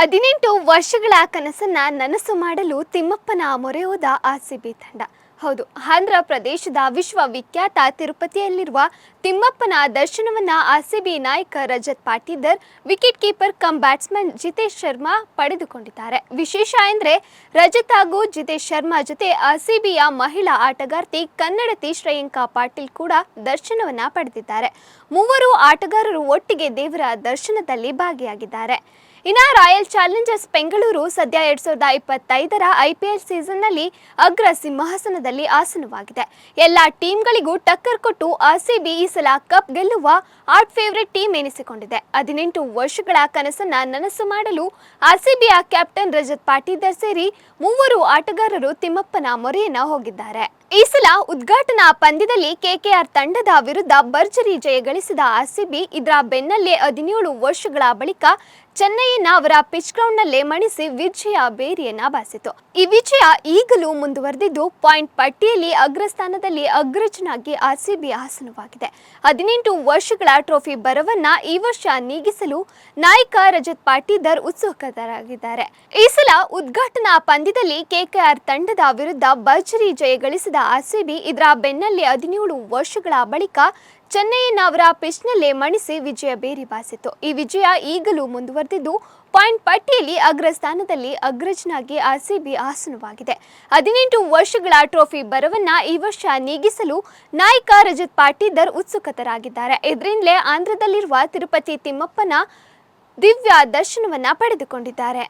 ಹದಿನೆಂಟು ವರ್ಷಗಳ ಕನಸನ್ನ ನನಸು ಮಾಡಲು ತಿಮ್ಮಪ್ಪನ ಮೊರೆ ಹೋದ ಆರ್ಸಿಬಿ ತಂಡ. ಹೌದು ಆಂಧ್ರ ಪ್ರದೇಶದ ವಿಶ್ವವಿಖ್ಯಾತ ತಿರುಪತಿಯಲ್ಲಿರುವ ತಿಮ್ಮಪ್ಪನ ದರ್ಶನವನ್ನ ಆರ್ಸಿಬಿ ನಾಯಕ Rajat Patidar wicket keeper cum batsman Jitesh Sharma ಪಡೆದುಕೊಂಡಿದ್ದಾರೆ. ವಿಶೇಷ ಎಂದರೆ ರಜತ್ ಹಾಗೂ ಜಿತೇಶ್ ಶರ್ಮಾ ಜೊತೆ ಆರ್ಸಿಬಿಯ ಮಹಿಳಾ ಆಟಗಾರ್ತಿ ಕನ್ನಡತಿ ಶ್ರೇಯಾಂಕಾ ಪಾಟೀಲ್ ಕೂಡ ದರ್ಶನವನ್ನ ಪಡೆದಿದ್ದಾರೆ. ಮೂವರು ಆಟಗಾರರು ಒಟ್ಟಿಗೆ ದೇವರ ದರ್ಶನದಲ್ಲಿ ಭಾಗಿಯಾಗಿದ್ದಾರೆ. ಇನ್ನ ರಾಯಲ್ ಚಾಲೆಂಜರ್ಸ್ ಬೆಂಗಳೂರು ಸದ್ಯ ಎರಡ್ ಸಾವಿರದ ಇಪ್ಪತ್ತೈದರ ಐಪಿಎಲ್ ಸೀಸನ್ನಲ್ಲಿ ಅಗ್ರ ಸಿಂಹಾಸನದಲ್ಲಿ ಆಸನವಾಗಿದೆ. ಎಲ್ಲ ಟೀಮ್ಗಳಿಗೂ ಟಕ್ಕರ್ ಕೊಟ್ಟು ಆರ್ಸಿಬಿ ಈ ಸಲ ಕಪ್ ಗೆಲ್ಲುವ ಆರ್ಟ್ ಫೇವರೆಟ್ ಟೀಮ್ ಎನಿಸಿಕೊಂಡಿದೆ. ಹದಿನೆಂಟು ವರ್ಷಗಳ ಕನಸನ್ನ ನನಸು ಮಾಡಲು ಆರ್ಸಿಬಿಯ ಕ್ಯಾಪ್ಟನ್ ರಜತ್ ಪಾಟೀದರ್ ಸೇರಿ ಮೂವರು ಆಟಗಾರರು ತಿಮ್ಮಪ್ಪನ ಮೊರೆಯನ್ನ ಹೋಗಿದ್ದಾರೆ. ಈ ಸಲ ಉದ್ಘಾಟನಾ ಪಂದ್ಯದಲ್ಲಿ ಕೆಕೆಆರ್ ತಂಡದ ವಿರುದ್ಧ ಭರ್ಜರಿ ಜಯ ಗಳಿಸಿದ ಆರ್ಸಿಬಿ ಇದರ ಬೆನ್ನಲ್ಲೇ ಹದಿನೇಳು ವರ್ಷಗಳ ಬಳಿಕ ಚೆನ್ನೈಯನ್ನ ಅವರ ಪಿಚ್ ಗ್ರೌಂಡ್ನಲ್ಲೇ ಮಣಿಸಿ ವಿಜಯ ಬೇರಿಯನ್ನ ಬಾಸಿತು ಈ ವಿಜಯ ಈಗಲೂ ಮುಂದುವರೆದಿದ್ದು, ಪಾಯಿಂಟ್ ಪಟ್ಟಿಯಲ್ಲಿ ಅಗ್ರಸ್ಥಾನದಲ್ಲಿ ಅಗ್ರಜನಾಗಿ ಆರ್ಸಿಬಿ ಆಸನವಾಗಿದೆ. ಹದಿನೆಂಟು ವರ್ಷಗಳ ಟ್ರೋಫಿ ಬರವನ್ನ ಈ ವರ್ಷ ನೀಗಿಸಲು ನಾಯಕ ರಜತ್ ಪಾಟೀದರ್ ಉತ್ಸುಕರಾಗಿದ್ದಾರೆ. ಈ ಸಲ ಉದ್ಘಾಟನಾ ಪಂದ್ಯದಲ್ಲಿ ಕೆಕೆಆರ್ ತಂಡದ ವಿರುದ್ಧ ಭರ್ಜರಿ ಜಯ ಗಳಿಸಿದ ಆರ್ಸಿಬಿ, ಇದರ ಬೆನ್ನಲ್ಲೇ ಹದಿನೇಳು ವರ್ಷಗಳ ಬಳಿಕ ಚೆನ್ನೈಯನ್ನ ಅವರ ಪಿಚ್ನಲ್ಲೇ ಮಣಿಸಿ ವಿಜಯ ಬೇರಿ ಬಾಸಿತು ಈ ವಿಜಯ ಈಗಲೂ ಮುಂದುವರೆದಿದ್ದು, ಪಾಯಿಂಟ್ ಪಟ್ಟಿಯಲ್ಲಿ ಅಗ್ರಸ್ಥಾನದಲ್ಲಿ ಅಗ್ರಜನಾಗಿ ಆರ್ಸಿಬಿ ಆಸನವಾಗಿದೆ. ಹದಿನೆಂಟು ವರ್ಷಗಳ ಟ್ರೋಫಿ ಬರವನ್ನ ಈ ವರ್ಷ ನೀಗಿಸಲು ನಾಯಕ ರಜತ್ ಪಾಟೀದರ್ ಉತ್ಸುಕತರಾಗಿದ್ದಾರೆ. ಇದರಿಂದಲೇ ಆಂಧ್ರದಲ್ಲಿರುವ ತಿರುಪತಿ ತಿಮ್ಮಪ್ಪನ ದಿವ್ಯ ದರ್ಶನವನ್ನ ಪಡೆದುಕೊಂಡಿದ್ದಾರೆ.